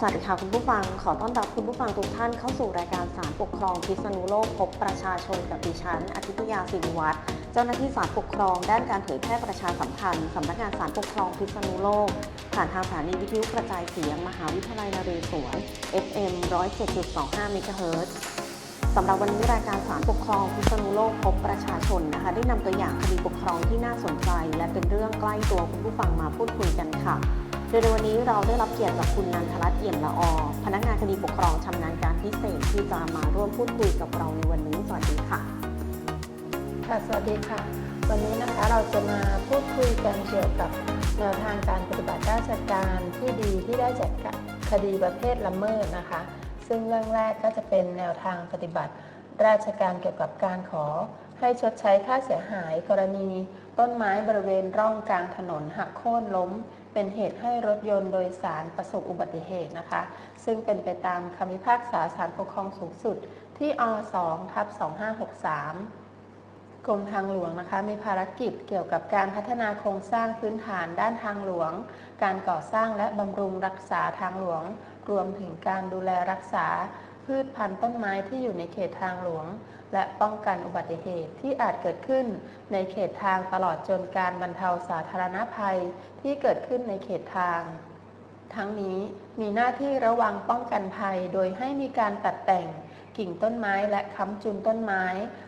สวัสดีค่ะคุณผู้ฟัง ขอต้อนรับคุณผู้ฟังทุกท่านเข้าสู่รายการสารปกครองพิษณุโลกพบประชาชนกับดิฉันอาทิตยาสิริวัฒน์เจ้าหน้าที่สารปกครอง ด้านการเผยแพร่ประชาสัมพันธ์สำนักงานสารปกครองพิษณุโลก ผ่านทางสถานีวิทยุกระจายเสียง มหาวิทยาลัยนเรศวร FM 107.25เมกะเฮิรตซ์สำหรับวันนี้รายการสารปกครองพิษณุโลกพบประชาชนนะคะได้นำตัวอย่างคดีปกครองที่น่าสนใจ และเป็นเรื่องใกล้ตัวคุณผู้ฟังมาพูดคุยกันค่ะ โดยในวันนี้เราได้รับเกียรติจากคุณนันทรัตน์เอี่ยมละอพนักงานคดีปกครองชำนาญการพิเศษที่จะมาร่วมพูดคุยกับเราในวันนี้สวัสดีค่ะ ค่ะ สวัสดีค่ะ วันนี้นะคะเราจะมาพูดคุยกันเกี่ยวกับแนวทางการปฏิบัติราชการที่ดีที่ได้จากคดีประเภทละเมิดนะคะ ซึ่งเรื่องแรกก็จะเป็นแนวทางปฏิบัติราชการเกี่ยวกับการขอให้ชดใช้ค่าเสียหาย กรณีต้นไม้บริเวณร่องกลางถนนหักโค่นล้ม เป็นเหตุให้รถยนต์โดยสารประสบอุบัติเหตุนะคะ ซึ่งเป็นไปตามคำพิพากษาศาลปกครองสูงสุดที่อ2ทับ2563 กรมทางหลวงนะคะ มีภารกิจเกี่ยวกับการพัฒนาโครงสร้างพื้นฐานด้านทางหลวง การก่อสร้างและบำรุงรักษาทางหลวง รวมถึงการดูแลรักษาพืชพันธุ์ต้นไม้ที่อยู่ในเขตทางหลวง และป้องกันอุบัติเหตุที่อาจเกิดขึ้นในเขตทางตลอดจนการบรรเทาสาธารณภัยที่เกิดขึ้นในเขตทาง ทั้งนี้มีหน้าที่ระวังป้องกันภัยโดยให้มีการตัดแต่งกิ่งต้นไม้และค้ำจุนต้นไม้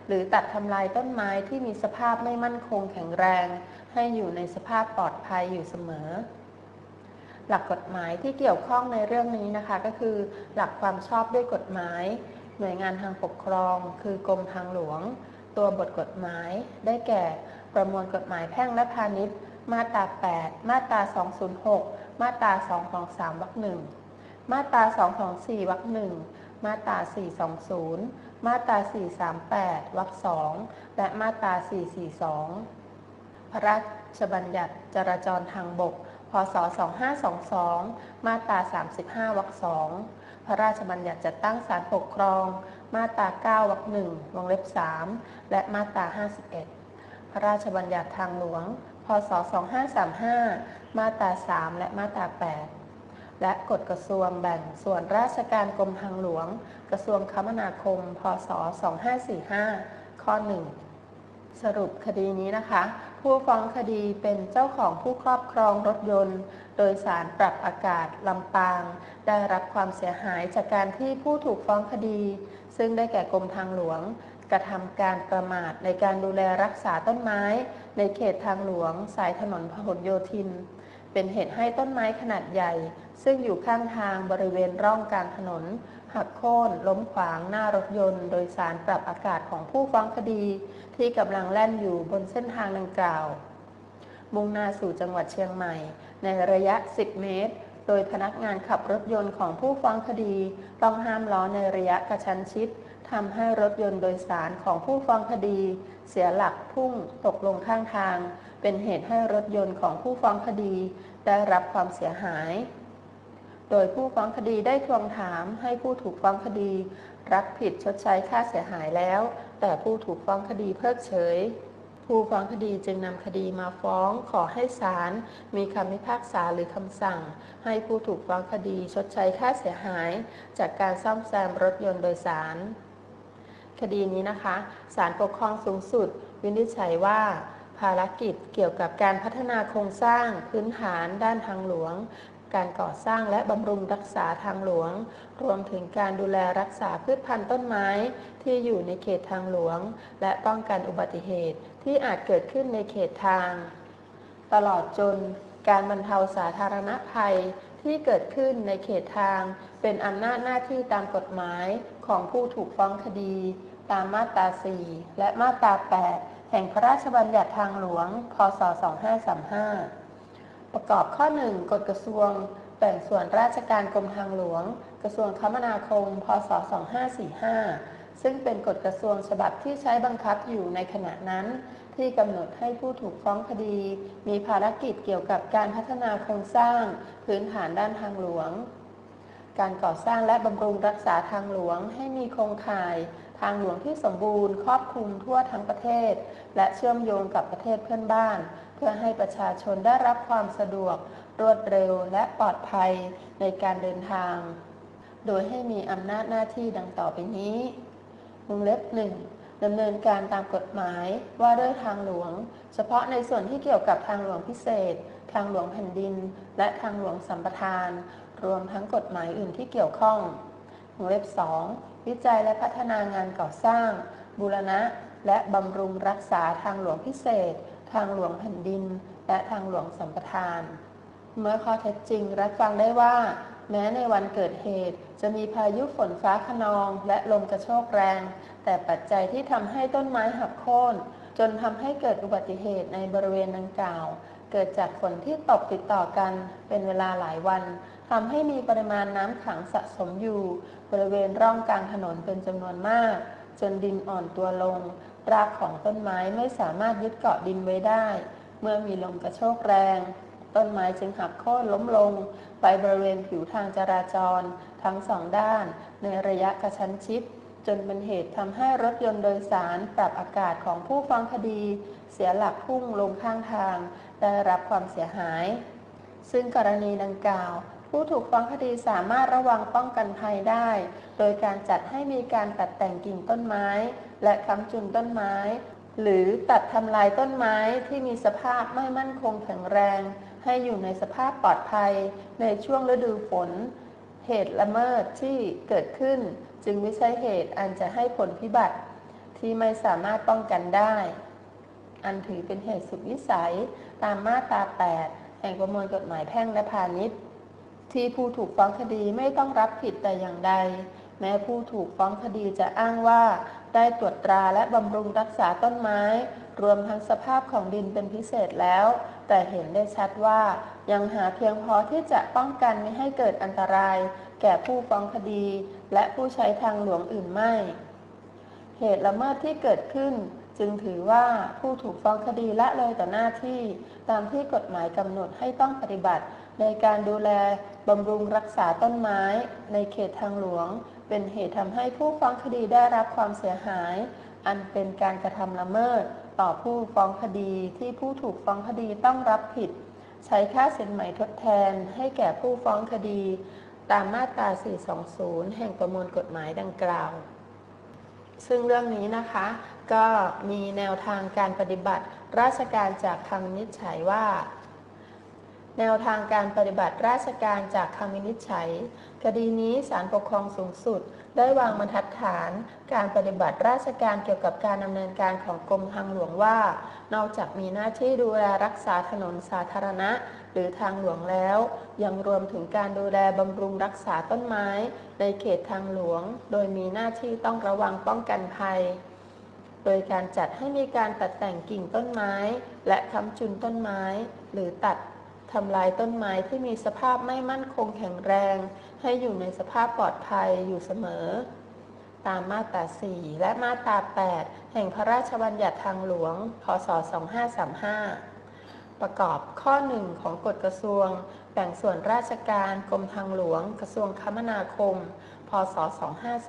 หรือตัดทำลายต้นไม้ที่มีสภาพไม่มั่นคงแข็งแรง ให้อยู่ในสภาพปลอดภัยอยู่เสมอ หลักกฎหมายที่เกี่ยวข้องในเรื่องนี้นะคะก็คือ หลักความชอบด้วยกฎหมาย หน่วยงานทางปกครอง คือกรมทางหลวง ตัวบทกฎหมาย ได้แก่ประมวลกฎหมายแพ่งและพาณิชย์ มาตรา 8 มาตรา 206 มาตรา 223วรรคหนึ่งมาตรา 224วรรคหนึ่งมาตรา 420 มาตรา 438 วรรคสองและมาตรา 442 พระราชบัญญัติจราจรทางบก พศ 2522 มาตรา 35 วรรคสองพระราชบัญญัติจัดตั้งศาลปกครอง มาตรา 9 วรรคหนึ่งวงเล็บ 3 และมาตรา 51 พระราชบัญญัติทางหลวง พศ 2535 มาตรา 3 และมาตรา 8 และกฎกระทรวงแบ่งส่วนราชการกรมทางหลวง กระทรวงคมนาคม พศ 2545 ข้อ 1 สรุปคดีนี้นะคะ ผู้ฟ้องคดีเป็นเจ้าของผู้ครอบครองรถยนต์ โดยสารปรับอากาศลำปาง ได้รับความเสียหายจากการที่ผู้ถูกฟ้องคดี ซึ่งได้แก่กรมทางหลวง กระทำการประมาทในการดูแลรักษาต้นไม้ ในเขตทางหลวง สายถนนพหลโยธิน เป็นเหตุให้ต้นไม้ขนาดใหญ่ ซึ่งอยู่ข้างทางบริเวณร่องกลางถนน หักโค่นล้มขวางหน้ารถยนต์ โดยสารปรับอากาศของผู้ฟ้องคดี ที่กำลังแล่นอยู่บนเส้นทางดังกล่าว มุ่งหน้าสู่จังหวัดเชียงใหม่ ในระยะ 10 เมตร โดยพนักงานขับรถยนต์ของผู้ฟ้องคดี ต้องห้ามล้อในระยะกระชั้นชิดทำให้รถยนต์โดยสารของผู้ฟ้องคดี เสียหลักพุ่งตกลงข้างทาง เป็นเหตุให้รถยนต์ของผู้ฟ้องคดี ได้รับความเสียหาย โดยผู้ฟ้องคดีได้ทวงถามให้ผู้ถูกฟ้องคดี รับผิดชดใช้ค่าเสียหายแล้ว แต่ผู้ถูกฟ้องคดีเพิกเฉย ผู้ฟ้องคดีจึงนำคดีมาฟ้องขอให้ศาลมีคำพิพากษาหรือคำสั่ง ให้ผู้ถูกฟ้องคดีชดใช้ค่าเสียหาย จากการซ่อมแซมรถยนต์โดยสาร คดีนี้นะคะศาลปกครองสูงสุด วินิจฉัยว่าภารกิจเกี่ยวกับการพัฒนาโครงสร้างพื้นฐานด้านทางหลวง การก่อสร้างและบำรุงรักษาทางหลวง รวมถึงการดูแลรักษาพืชพันธุ์ต้นไม้ที่อยู่ในเขตทางหลวง และป้องกันอุบัติเหตุที่อาจเกิดขึ้นในเขตทาง ตลอดจนการบรรเทาสาธารณภัยที่เกิดขึ้นในเขตทาง เป็นอำนาจหน้าที่ตามกฎหมายของผู้ถูกฟ้องคดี ตามมาตรา 4 และมาตรา 8 แห่งพระราชบัญญัติทางหลวง พศ 2535 ประกอบข้อ 1 กฎกระทรวงแบ่งส่วนราชการกรมทางหลวง กระทรวงคมนาคม พศ 2545 ซึ่งเป็นกฎกระทรวงฉบับที่ใช้บังคับอยู่ในขณะนั้น ที่กำหนดให้ผู้ถูกฟ้องคดี มีภารกิจเกี่ยวกับการพัฒนาโครงสร้าง พื้นฐานด้านทางหลวง การก่อสร้างและบำรุงรักษาทางหลวง ให้มีโครงข่าย ทางหลวงที่สมบูรณ์ ครอบคลุมทั่วทั้งประเทศ และเชื่อมโยงกับประเทศเพื่อนบ้าน พื่อให้ประชาชนได้รับความสะดวก รวดเร็วและปลอดภัยในการเดินทาง โดยให้มีอำนาจหน้าที่ดังต่อไปนี้วงเล็บหนึ่งดำเนินการตามกฎหมายว่าด้วยทางหลวง เฉพาะในส่วนที่เกี่ยวกับทางหลวงพิเศษ ทางหลวงแผ่นดิน และทางหลวงสัมปทาน รวมทั้งกฎหมายอื่นที่เกี่ยวข้องวงเล็บ 2 วิจัยและพัฒนางานก่อสร้าง บูรณะ และบำรุงรักษาทางหลวงพิเศษ ทางหลวงแผ่นดิน และทางหลวงสัมปทาน เมื่อข้อเท็จจริงรับฟังได้ว่า แม้ในวันเกิดเหตุจะมีพายุฝนฟ้าขนองและลมกระโชกแรง แต่ปัจจัยที่ทำให้ต้นไม้หักโค่นจนทำให้เกิดอุบัติเหตุในบริเวณดังกล่าว เกิดจากฝนที่ตกติดต่อกันเป็นเวลาหลายวันทำให้มีปริมาณน้ำขังสะสมอยู่ บริเวณร่องกลางถนนเป็นจำนวนมาก จนดินอ่อนตัวลง รากของต้นไม้ไม่สามารถยึดเกาะดินไว้ได้ เมื่อมีลมกระโชกแรง ต้นไม้จึงหักโค่นล้มลง ไปบริเวณผิวทางจราจร ทั้งสองด้าน ในระยะกระชั้นชิด จนเป็นเหตุทำให้รถยนต์โดยสารปรับอากาศของผู้ฟังคดี เสียหลักพุ่งลงข้างทาง ได้รับความเสียหาย ซึ่งกรณีดังกล่าวผู้ถูกฟ้องคดีสามารถระวังป้องกันภัยได้ โดยการจัดให้มีการตัดแต่งกิ่งต้นไม้ และค้ำจุนต้นไม้ หรือตัดทำลายต้นไม้ที่มีสภาพไม่มั่นคงแข็งแรง ให้อยู่ในสภาพปลอดภัยในช่วงฤดูฝน เหตุละเมิดที่เกิดขึ้น จึงไม่ใช่เหตุอันจะให้ผลพิบัติ ที่ไม่สามารถป้องกันได้ อันถือเป็นเหตุสุดวิสัยตามมาตรา 8 แห่งประมวลกฎหมายแพ่งและพาณิชย์ที่ผู้ถูกฟ้องคดีไม่ต้องรับผิดแต่อย่างใด แม้ผู้ถูกฟ้องคดีจะอ้างว่า ได้ตรวจตราและบำรุงรักษาต้นไม้ รวมทั้งสภาพของดินเป็นพิเศษแล้ว แต่เห็นได้ชัดว่า ยังหาเพียงพอที่จะป้องกันไม่ให้เกิดอันตราย แก่ผู้ฟ้องคดี และผู้ใช้ทางหลวงอื่นไม่ เหตุละเมิดที่เกิดขึ้นจึงถือว่าผู้ถูกฟ้องคดีละเลยต่อหน้าที่ ตามที่กฎหมายกำหนดให้ต้องปฏิบัติ ในการดูแลบำรุงรักษาต้นไม้ ในเขตทางหลวง เป็นเหตุทำให้ผู้ฟ้องคดีได้รับความเสียหาย อันเป็นการกระทำละเมิด ต่อผู้ฟ้องคดีที่ผู้ถูกฟ้องคดีต้องรับผิด ใช้ค่าสินไหมทดแทนให้แก่ผู้ฟ้องคดี ตามมาตรา 420 แห่งประมวลกฎหมายดังกล่าว ซึ่งเรื่องนี้นะคะ ก็มีแนวทางการปฏิบัติ ราชการจากคำวินิจฉัยว่า แนวทางการปฏิบัติราชการจากคำวินิจฉัย คดีนี้ศาลปกครองสูงสุด ได้วางบรรทัดฐาน การปฏิบัติราชการเกี่ยวกับการดำเนินการของกรมทางหลวงว่า นอกจากมีหน้าที่ดูแลรักษาถนนสาธารณะ หรือทางหลวงแล้ว ยังรวมถึงการดูแลบำรุงรักษาต้นไม้ ในเขตทางหลวง โดยมีหน้าที่ต้องระวังป้องกันภัยโดยการจัดให้มีการตัดแต่งกิ่งต้นไม้ และค้ำจุนต้นไม้ หรือตัด ทำลายต้นไม้ที่มีสภาพไม่มั่นคงแข็งแรง ให้อยู่ในสภาพปลอดภัยอยู่เสมอ ตามมาตรา 4 และมาตรา 8 แห่งพระราชบัญญัติทางหลวง พศ 2535 ประกอบข้อ 1 ของกฎกระทรวง แบ่งส่วนราชการกรมทางหลวง กระทรวงคมนาคม พศ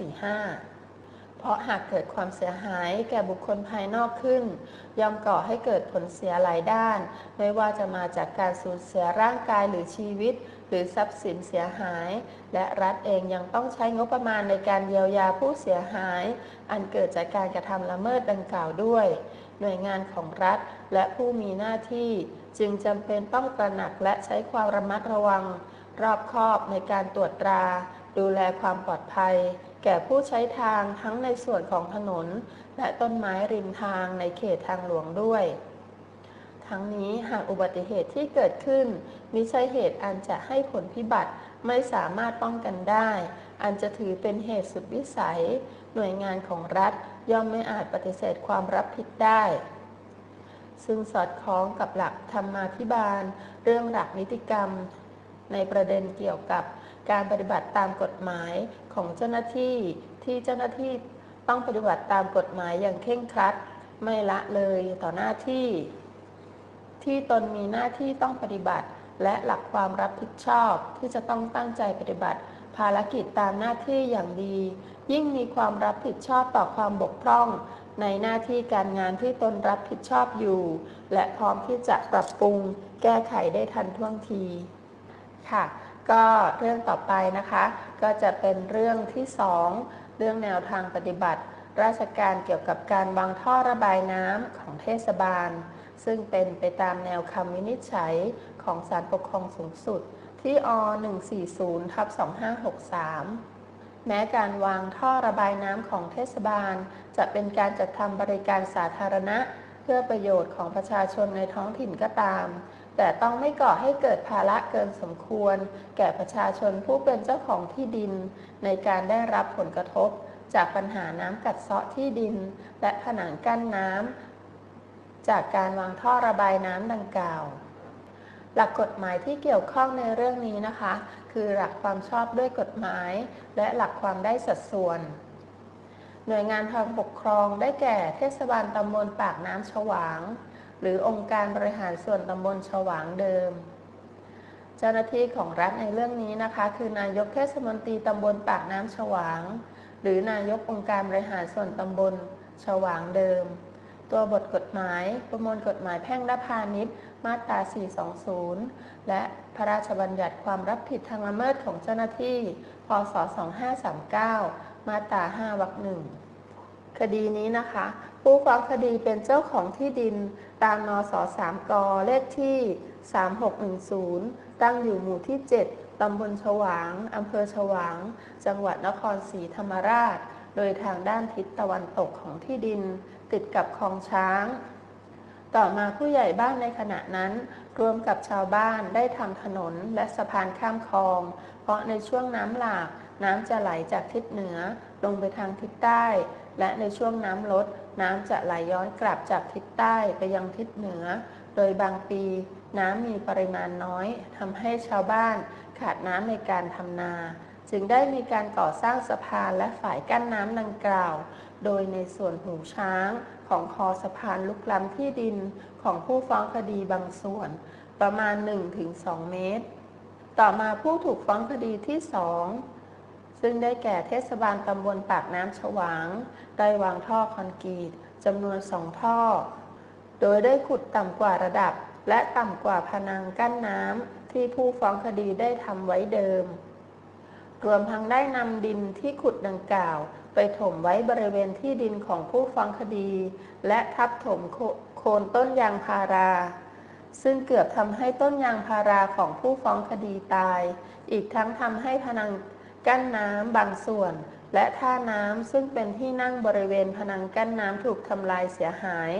2545 เพราะหากเกิดความเสียหายแก่บุคคลภายนอกขึ้น ย่อมก่อให้เกิดผลเสียหลายด้าน ไม่ว่าจะมาจากการสูญเสียร่างกายหรือชีวิต หรือทรัพย์สินเสียหาย และรัฐเองยังต้องใช้งบประมาณในการเยียวยาผู้เสียหาย อันเกิดจากการกระทำละเมิดดังกล่าวด้วย หน่วยงานของรัฐและผู้มีหน้าที่จึงจำเป็นต้องตระหนักและใช้ความระมัดระวัง รอบคอบในการตรวจตรา ดูแลความปลอดภัย แก่ผู้ใช้ทางทั้งในส่วนของถนน และต้นไม้ริมทางในเขตทางหลวงด้วย ทั้งนี้หากอุบัติเหตุที่เกิดขึ้นมิใช่เหตุอันจะให้ผลพิบัติไม่สามารถป้องกันได้ อันจะถือเป็นเหตุสุดวิสัย หน่วยงานของรัฐย่อมไม่อาจปฏิเสธความรับผิดได้ ซึ่งสอดคล้องกับหลักธรรมาภิบาล เรื่องหลักนิติกรรม ในประเด็นเกี่ยวกับ การปฏิบัติตามกฎหมายของเจ้าหน้าที่ที่เจ้าหน้าที่ต้องปฏิบัติตามกฎหมายอย่างเคร่งครัด ไม่ละเลยต่อหน้าที่ ที่ตนมีหน้าที่ต้องปฏิบัติ และหลักความรับผิดชอบที่จะต้องตั้งใจปฏิบัติ ภารกิจตามหน้าที่อย่างดี ยิ่งมีความรับผิดชอบต่อความบกพร่อง ในหน้าที่การงานที่ตนรับผิดชอบอยู่ และพร้อมที่จะปรับปรุง แก้ไขได้ทันท่วงทีค่ะ ก็เรื่องต่อไปนะคะ ก็จะเป็นเรื่องที่ 2 เรื่องแนวทางปฏิบัติ ราชการเกี่ยวกับการวางท่อระบายน้ำของเทศบาล ซึ่งเป็นไปตามแนวคำวินิจฉัยของศาลปกครองสูงสุด ที่อ140ทับ2563 แม้การวางท่อระบายน้ำของเทศบาล จะเป็นการจัดทำบริการสาธารณะ เพื่อประโยชน์ของประชาชนในท้องถิ่นก็ตาม แต่ต้องไม่ก่อให้เกิดภาระเกินสมควร แก่ประชาชนผู้เป็นเจ้าของที่ดิน ในการได้รับผลกระทบ จากปัญหาน้ำกัดเซาะที่ดิน และผนังกั้นน้ำจากการวางท่อระบายน้ำดังกล่าว หลักกฎหมายที่เกี่ยวข้องในเรื่องนี้นะคะ คือหลักความชอบด้วยกฎหมาย และหลักความได้สัดส่วนหน่วยงานทางปกครองได้แก่เทศบาลตำบลปากน้ำฉวาง หรือองค์การบริหารส่วนตำบลฉวางเดิม เจ้าหน้าที่ของรัฐในเรื่องนี้นะคะ คือนายกเทศมนตรีตำบลปากน้ำฉวาง หรือนายกองค์การบริหารส่วนตำบลฉวางเดิม ตัวบทกฎหมายประมวลกฎหมายแพ่งและพาณิชย์ มาตรา 420 และพระราชบัญญัติความรับผิดทางละเมิดของเจ้าหน้าที่ พศ 2539 มาตรา 5 วรรคหนึ่ง คดีนี้นะคะ ผู้ฟ้องคดีเป็นเจ้าของที่ดินตามนส3กเลขที่ 3610 ตั้งอยู่หมู่ที่ 7 ตำบลฉวาง อำเภอฉวาง จังหวัดนครศรีธรรมราช โดยทางด้านทิศตะวันตกของที่ดิน ติดกับคลองช้าง ต่อมาผู้ใหญ่บ้านในขณะนั้น รวมกับชาวบ้านได้ทำถนนและสะพานข้ามคลอง เพราะในช่วงน้ำหลากน้ำจะไหลจากทิศเหนือลงไปทางทิศใต้ และในช่วงน้ำลดน้ำจะไหลย้อนกลับจากทิศใต้ไปยังทิศเหนือ โดยบางปีน้ำมีปริมาณน้อยทำให้ชาวบ้านขาดน้ำในการทำนา จึงได้มีการก่อสร้างสะพานและฝ่ายกั้นน้ำดังกล่าว โดยในส่วนหูช้างของคอสะพานลุกล้ำที่ดินของผู้ฟ้องคดีบางส่วน ประมาณ 1-2 เมตร ต่อมาผู้ถูกฟ้องคดีที่ 2 ซึ่งได้แก่เทศบาลตำบลปากน้ำฉวางได้วางท่อคอนกรีตจำนวนสองท่อ โดยได้ขุดต่ำกว่าระดับ และต่ำกว่าพนังกั้นน้ำที่ผู้ฟ้องคดีได้ทำไว้เดิม รวมทั้งได้นำดินที่ขุดดังกล่าว ไปถมไว้บริเวณที่ดินของผู้ฟ้องคดี และทับถมโคโคนต้นยางพารา ซึ่งเกือบทำให้ต้นยางพาราของผู้ฟ้องคดีตาย อีกทั้งทำให้พนัง กั้นน้ำบางส่วน และท่าน้ำซึ่งเป็นที่นั่งบริเวณพนังกั้นน้ำถูกทำลายเสียหาย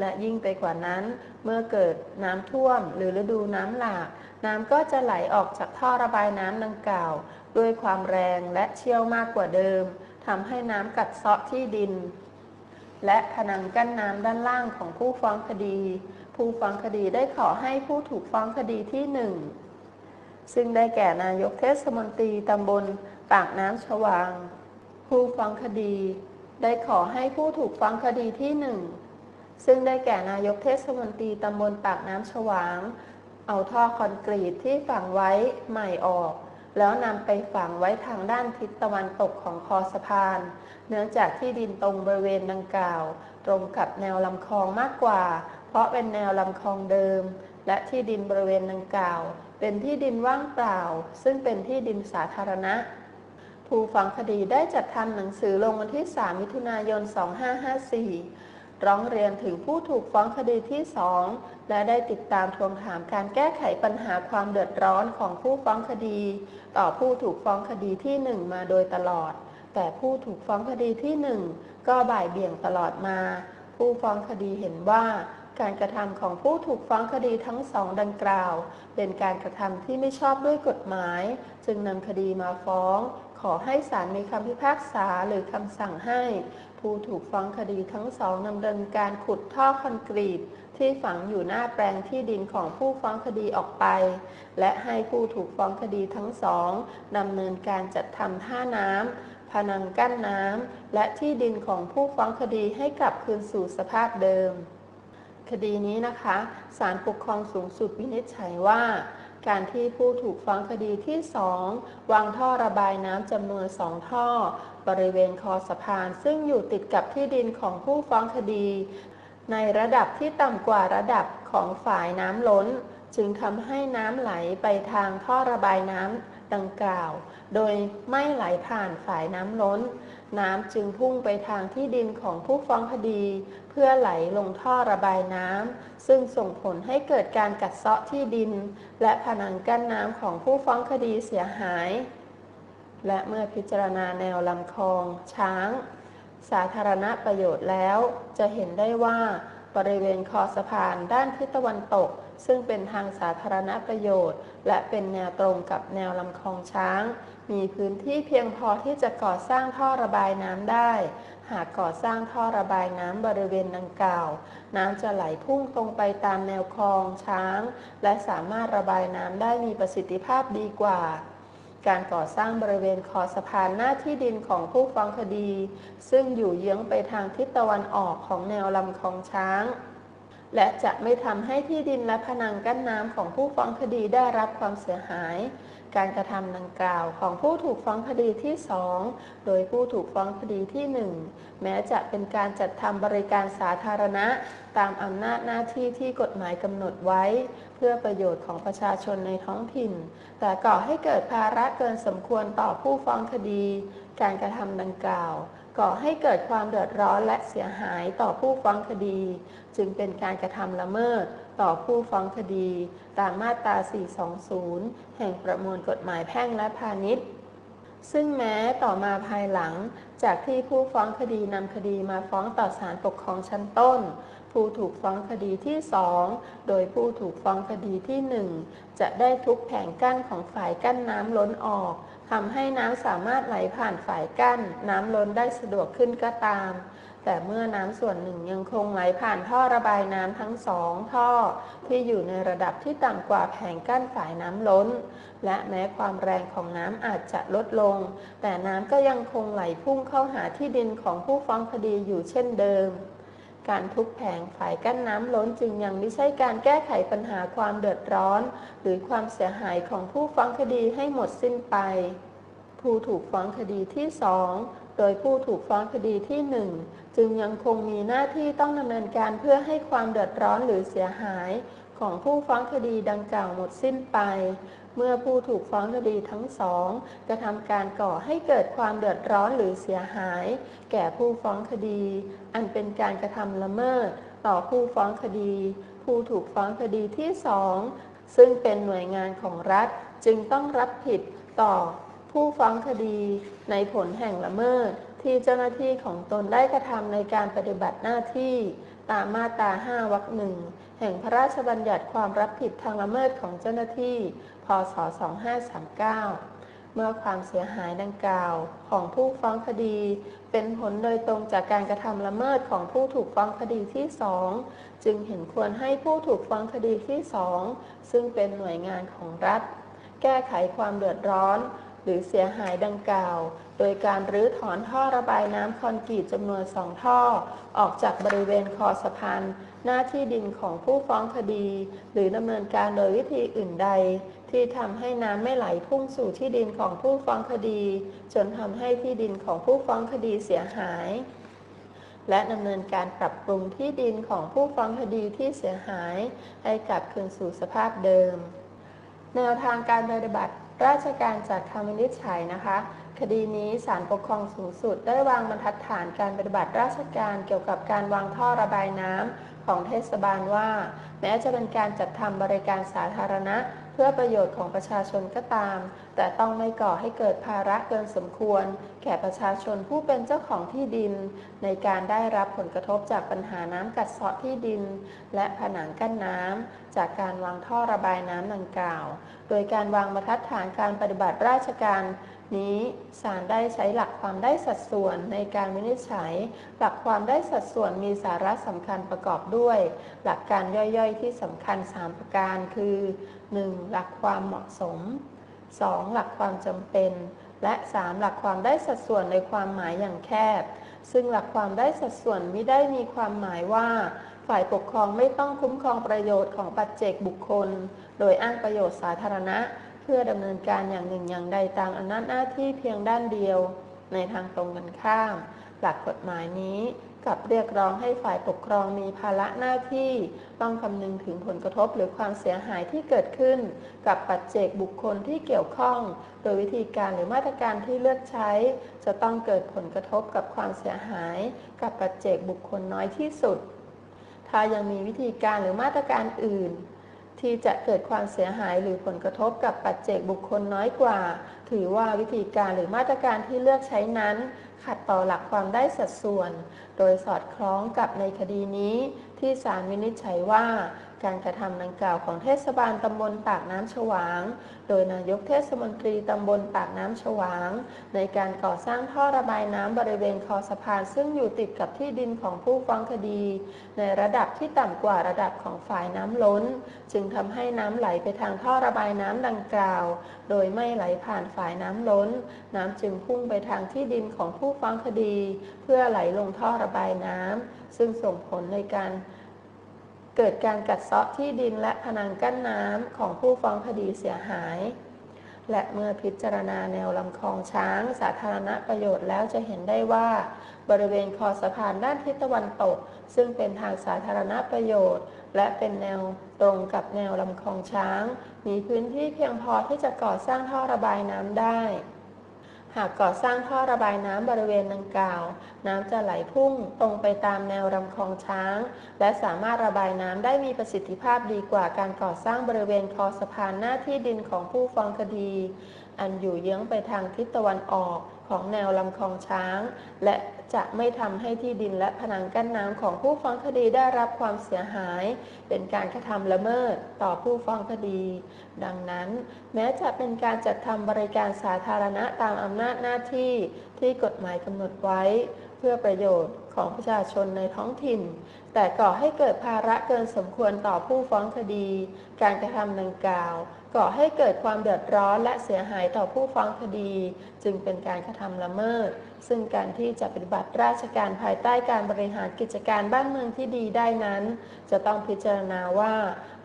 และยิ่งไปกว่านั้น เมื่อเกิดน้ำท่วมหรือฤดูน้ำหลาก น้ำก็จะไหลออกจากท่อระบายน้ำดังกล่าว ด้วยความแรงและเชี่ยวมากกว่าเดิมทำให้น้ำกัดเซาะที่ดิน และผนังกั้นน้ำด้านล่างของผู้ฟ้องคดี ผู้ฟ้องคดีได้ขอให้ผู้ถูกฟ้องคดีที่หนึ่ง ซึ่งได้แก่นายกเทศมนตรีตำบลปากน้ำฉวาง ผู้ฟ้องคดี ได้ขอให้ผู้ถูกฟ้องคดีที่หนึ่งซึ่งได้แก่นายกเทศมนตรีตำบลปากน้ำฉวาง เอาท่อคอนกรีตที่ฝังไว้ใหม่ออก แล้วนำไปฝังไว้ทางด้านทิศตะวันตกของคอสะพาน เนื่องจากที่ดินตรงบริเวณดังกล่าว ตรงกับแนวลำคลองมากกว่า เพราะเป็นแนวลำคลองเดิม และที่ดินบริเวณดังกล่าว เป็นที่ดินว่างเปล่า ซึ่งเป็นที่ดินสาธารณะ ผู้ฟังคดีได้จัดทำหนังสือลงวันที่ 3 มิถุนายน 2554 ร้องเรียนถึงผู้ถูกฟ้องคดีที่ 2 และได้ติดตามทวงถามการแก้ไขปัญหาความเดือดร้อนของผู้ฟ้องคดี ต่อผู้ถูกฟ้องคดีที่ 1 มาโดยตลอด แต่ผู้ถูกฟ้องคดีที่ 1 ก็บ่ายเบี่ยงตลอดมา ผู้ฟ้องคดีเห็นว่า การกระทำของผู้ถูกฟ้องคดีทั้งสองดังกล่าว เป็นการกระทำที่ไม่ชอบด้วยกฎหมาย จึงนำคดีมาฟ้อง ขอให้ศาลมีคำพิพากษาหรือคำสั่งให้ ผู้ถูกฟ้องคดีทั้งสองดำเนินการขุดท่อคอนกรีต ที่ฝังอยู่หน้าแปลงที่ดินของผู้ฟ้องคดีออกไป และให้ผู้ถูกฟ้องคดีทั้งสองดำเนินการจัดทำท่าน้ำพนังกั้นน้ำและที่ดินของผู้ฟ้องคดีให้กลับคืนสู่สภาพเดิม คดีนี้นะคะศาลปกครองสูงสุดวินิจฉัยว่า การที่ผู้ถูกฟ้องคดีที่ 2 วางท่อระบายน้ำจำนวนสองท่อ บริเวณคอสะพาน ซึ่งอยู่ติดกับที่ดินของผู้ฟ้องคดี ในระดับที่ต่ำกว่าระดับของฝ่ายน้ำล้น จึงทำให้น้ำไหลไปทางท่อระบายน้ำดังกล่าว โดยไม่ไหลผ่านฝ่ายน้ำล้น น้ำจึงพุ่งไปทางที่ดินของผู้ฟ้องคดี เพื่อไหลลงท่อระบายน้ำซึ่งส่งผลให้เกิดการกัดเซาะที่ดิน และผนังกั้นน้ำของผู้ฟ้องคดีเสียหาย และเมื่อพิจารณาแนวลำคลอง ช้าง สาธารณประโยชน์แล้ว จะเห็นได้ว่าบริเวณคอสะพานด้านทิศตะวันตก ซึ่งเป็นทางสาธารณประโยชน์ และเป็นแนวตรงกับแนวลำคลองช้าง มีพื้นที่เพียงพอที่จะก่อสร้างท่อระบายน้ำได้ หากก่อสร้างท่อระบายน้ำบริเวณดังกล่าว น้ำจะไหลพุ่งตรงไปตามแนวคลองช้าง และสามารถระบายน้ำได้มีประสิทธิภาพดีกว่าการก่อสร้างบริเวณคอสะพานหน้าที่ดินของผู้ฟ้องคดี ซึ่งอยู่เยื้องไปทางทิศตะวันออกของแนวลำคลองช้าง และจะไม่ทำให้ที่ดินและผนังกั้นน้ำของผู้ฟ้องคดีได้รับความเสียหาย การกระทำดังกล่าวของผู้ถูกฟ้องคดีที่ 2 โดยผู้ถูกฟ้องคดีที่ 1 แม้จะเป็นการจัดทำบริการสาธารณะ ตามอำนาจหน้าที่ที่กฎหมายกำหนดไว้ เพื่อประโยชน์ของประชาชนในท้องถิ่น แต่ก่อให้เกิดภาระเกินสมควรต่อผู้ฟ้องคดี การกระทำดังกล่าว ก่อให้เกิดความเดือดร้อนและเสียหายต่อผู้ฟ้องคดี จึงเป็นการกระทำละเมิดต่อผู้ฟ้องคดี ตามมาตรา 420 แห่งประมวลกฎหมายแพ่งและพาณิชย์ ซึ่งแม้ต่อมาภายหลัง จากที่ผู้ฟ้องคดีนำคดีมาฟ้องต่อศาลปกครองชั้นต้น ผู้ถูกฟ้องคดีที่ 2 โดยผู้ถูกฟ้องคดีที่ 1 จะได้ทุกแผงกั้นของฝ่ายกั้นน้ำล้นออก ทำให้น้ำสามารถไหลผ่านฝายกั้น น้ำล้นได้สะดวกขึ้นก็ตาม แต่เมื่อน้ำส่วนหนึ่งยังคงไหลผ่านท่อระบายน้ำทั้งสองท่อ ที่อยู่ในระดับที่ต่ำกว่าแผงกั้นฝายน้ำล้น และแม้ความแรงของน้ำอาจจะลดลง แต่น้ำก็ยังคงไหลพุ่งเข้าหาที่ดินของผู้ฟ้องคดีอยู่เช่นเดิม การทุบแผงฝ่ายกั้นน้ำล้นจึงยังไม่ใช่การแก้ไขปัญหาความเดือดร้อน หรือความเสียหายของผู้ฟ้องคดีให้หมดสิ้นไป ผู้ถูกฟ้องคดีที่2โดยผู้ถูกฟ้องคดีที่1จึงยังคงมีหน้าที่ต้องดำเนินการเพื่อให้ความเดือดร้อนหรือเสียหายของผู้ฟ้องคดีดังกล่าวหมดสิ้นไป เมื่อผู้ถูกฟ้องคดีทั้งสองกระทำการก่อให้เกิดความเดือดร้อนหรือเสียหาย แก่ผู้ฟ้องคดี อันเป็นการกระทำละเมิด ต่อผู้ฟ้องคดี ผู้ถูกฟ้องคดีที่สองซึ่งเป็นหน่วยงานของรัฐ จึงต้องรับผิดต่อผู้ฟ้องคดีในผลแห่งละเมิด ที่เจ้าหน้าที่ของตนได้กระทำในการปฏิบัติหน้าที่ ตามมาตรา 5 วรรคหนึ่งแห่งพระราชบัญญัติความรับผิดทางละเมิดของเจ้าหน้าที่ พศ 2539 เมื่อความเสียหายดังกล่าวของผู้ฟ้องคดี เป็นผลโดยตรงจากการกระทำละเมิดของผู้ถูกฟ้องคดีที่ 2 จึงเห็นควรให้ผู้ถูกฟ้องคดีที่ 2 ซึ่งเป็นหน่วยงานของรัฐ แก้ไขความเดือดร้อน หรือเสียหายดังกล่าว โดยการรื้อถอนท่อระบายน้ำคอนกรีตจำนวนสองท่อ ออกจากบริเวณคอสะพานหน้าที่ดินของผู้ฟ้องคดี หรือดำเนินการโดยวิธีอื่นใด ที่ทำให้น้ำไม่ไหลพุ่งสู่ที่ดินของผู้ฟ้องคดี จนทำให้ที่ดินของผู้ฟ้องคดีเสียหาย และดำเนินการปรับปรุงที่ดินของผู้ฟ้องคดีที่เสียหาย ให้กลับคืนสู่สภาพเดิม แนวทางการปฏิบัติ ราชการจากคำวินิจฉัยนะคะ คดีนี้ศาลปกครองสูงสุด ได้วางบรรทัดฐานการปฏิบัติราชการเกี่ยวกับการวางท่อระบายน้ำของเทศบาลว่า แม้จะเป็นการจัดทำบริการสาธารณะ เพื่อประโยชน์ของประชาชนก็ตาม แต่ต้องไม่ก่อให้เกิดภาระเกินสมควร แก่ประชาชนผู้เป็นเจ้าของที่ดิน ในการได้รับผลกระทบจากปัญหาน้ำกัดเซาะที่ดิน และผนังกั้นน้ำจากการวางท่อระบายน้ำดังกล่าว โดยการวางบรรทัดฐานการปฏิบัติราชการ นี้ศาลได้ใช้หลักความได้สัดส่วนในการวินิจฉัย หลักความได้สัดส่วนมีสาระสำคัญประกอบด้วย หลักการย่อยๆ ที่สำคัญ 3 ประการคือ 1. หลักความเหมาะสม 2. หลักความจำเป็น และ 3. หลักความได้สัดส่วนในความหมายอย่างแคบ ซึ่งหลักความได้สัดส่วนไม่ได้มีความหมายว่า ฝ่ายปกครองไม่ต้องคุ้มครองประโยชน์ของปัจเจกบุคคล โดยอ้างประโยชน์สาธารณะ เพื่อดำเนินการอย่างหนึ่งอย่างใดตามอำนาจหน้าที่เพียงด้านเดียว ในทางตรงกันข้าม หลักกฎหมายนี้กลับเรียกร้องให้ฝ่ายปกครองมีภาระหน้าที่ ต้องคำนึงถึงผลกระทบหรือความเสียหายที่เกิดขึ้น กับปัจเจกบุคคลที่เกี่ยวข้อง โดยวิธีการหรือมาตรการที่เลือกใช้ จะต้องเกิดผลกระทบกับความเสียหาย กับปัจเจกบุคคลน้อยที่สุด ถ้ายังมีวิธีการหรือมาตรการอื่น ที่จะเกิดความเสียหายหรือผลกระทบกับปัจเจกบุคคลน้อยกว่า ถือว่าวิธีการหรือมาตรการที่เลือกใช้นั้น ขัดต่อหลักความได้สัดส่วน โดยสอดคล้องกับในคดีนี้ที่ศาลวินิจฉัยว่า การกระทำดังกล่าวของเทศบาลตำบลปากน้ำฉวาง โดยนายกเทศมนตรีตำบลปากน้ำฉวาง ในการก่อสร้างท่อระบายน้ำบริเวณคอสะพาน ซึ่งอยู่ติดกับที่ดินของผู้ฟ้องคดี ในระดับที่ต่ำกว่าระดับของฝ่ายน้ำล้น จึงทำให้น้ำไหลไปทางท่อระบายน้ำดังกล่าว โดยไม่ไหลผ่านฝ่ายน้ำล้น น้ำจึงพุ่งไปทางที่ดินของผู้ฟ้องคดี เพื่อไหลลงท่อระบายน้ำซึ่งส่งผลในการ เกิดการกัดเซาะที่ดินและพนังกั้นน้ำของผู้ฟ้องคดีเสียหาย และเมื่อพิจารณาแนวลำคลองช้าง สาธารณประโยชน์แล้วจะเห็นได้ว่า บริเวณคอสะพานด้านทิศตะวันตก ซึ่งเป็นทางสาธารณประโยชน์ และเป็นแนวตรงกับแนวลำคลองช้าง มีพื้นที่เพียงพอที่จะก่อสร้างท่อระบายน้ำได้ หากก่อสร้างท่อระบายน้ำบริเวณดังกล่าว น้ำจะไหลพุ่งตรงไปตามแนวลำคลองช้าง และสามารถระบายน้ำได้มีประสิทธิภาพดีกว่าการก่อสร้างบริเวณคอสะพานหน้าที่ดินของผู้ฟ้องคดี อันอยู่เยื้องไปทางทิศตะวันออกของแนวลำคลองช้าง และ จะไม่ทำให้ที่ดินและผนังกั้นน้ำของผู้ฟ้องคดีได้รับความเสียหาย เป็นการกระทำละเมิดต่อผู้ฟ้องคดี ดังนั้น แม้จะเป็นการจัดทำบริการสาธารณะตามอำนาจหน้าที่ที่กฎหมายกำหนดไว้ เพื่อประโยชน์ของประชาชนในท้องถิ่น แต่ก่อให้เกิดภาระเกินสมควรต่อผู้ฟ้องคดี การกระทำดังกล่าว ก่อให้เกิดความเดือดร้อนและเสียหายต่อผู้ฟ้องคดี จึงเป็นการกระทำละเมิด ซึ่งการที่จะปฏิบัติราชการภายใต้การบริหารกิจการบ้านเมืองที่ดีได้นั้น จะต้องพิจารณาว่า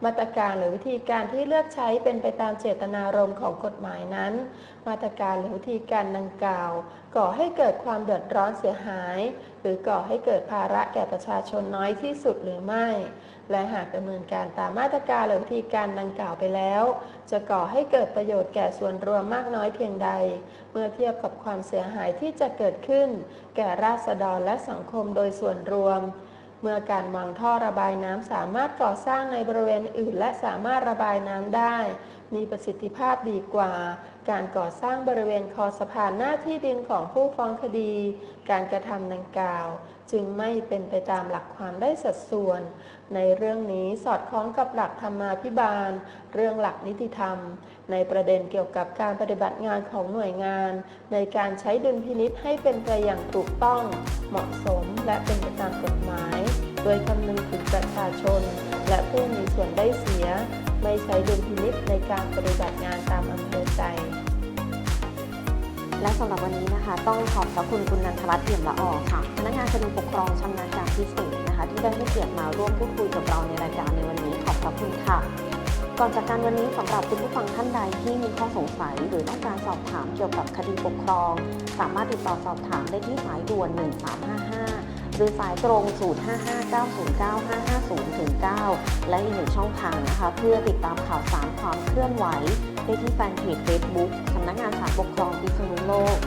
มาตรการหรือวิธีการที่เลือกใช้เป็นไปตามเจตนารมณ์ของกฎหมายนั้น มาตรการหรือวิธีการดังกล่าว ก่อให้เกิดความเดือดร้อนเสียหาย หรือก่อให้เกิดภาระแก่ประชาชนน้อยที่สุดหรือไม่ และหากดำเนินการตามมาตรการหรือวิธีการดังกล่าวไปแล้ว จะก่อให้เกิดประโยชน์แก่ส่วนรวมมากน้อยเพียงใด เมื่อเทียบกับความเสียหายที่จะเกิดขึ้น แก่ราษฎรและสังคมโดยส่วนรวม เมื่อการวางท่อระบายน้ำสามารถก่อสร้างในบริเวณอื่น และสามารถระบายน้ำได้ มีประสิทธิภาพดีกว่า การก่อสร้างบริเวณคอสะพานหน้าที่ดินของผู้ฟ้องคดี การกระทำดังกล่าว จึงไม่เป็นไปตามหลักความได้สัดส่วน ในเรื่องนี้สอดคล้องกับหลักธรรมาภิบาล เรื่องหลักนิติธรรม ในประเด็นเกี่ยวกับการปฏิบัติงานของหน่วยงาน ในการใช้ดุลพินิษให้เป็นไปอย่างถูกต้อง เหมาะสมและเป็นไปตามกฎหมาย โดยคำนึงถึงประชาชน และผู้มีส่วนได้เสีย ไม่ใช้ดุลพินิษในการปฏิบัติงานตามอำเภอใจ และสำหรับวันนี้นะคะ ต้องขอบพระคุณคุณนันทรัตน์เอี่ยมละออค่ะพนักงานคดีปกครองชำนาญการพิเศษนะคะ ที่ได้ให้เกียรติมาร่วมพูดคุยกับเราในรายการในวันนี้ขอบพระคุณค่ะ ก่อนจากการวันนี้สำหรับคุณผู้ฟังท่านใดที่มีข้อสงสัย หรือต้องการสอบถามเกี่ยวกับคดีปกครอง สามารถติดต่อสอบถามได้ที่สายด่วน 1355 หรือสายตรง 055909550-9 และอีกหนึ่งช่องทางนะคะ เพื่อติดตามข่าวสารความเคลื่อนไหวได้ที่แฟนเพจ Facebook สำนักงานสารปกครองพิษณุโลก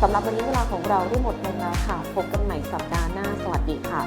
สำหรับวันนี้เวลาของเราได้หมดลงแล้วค่ะ พบกันใหม่สัปดาห์หน้า สวัสดีค่ะ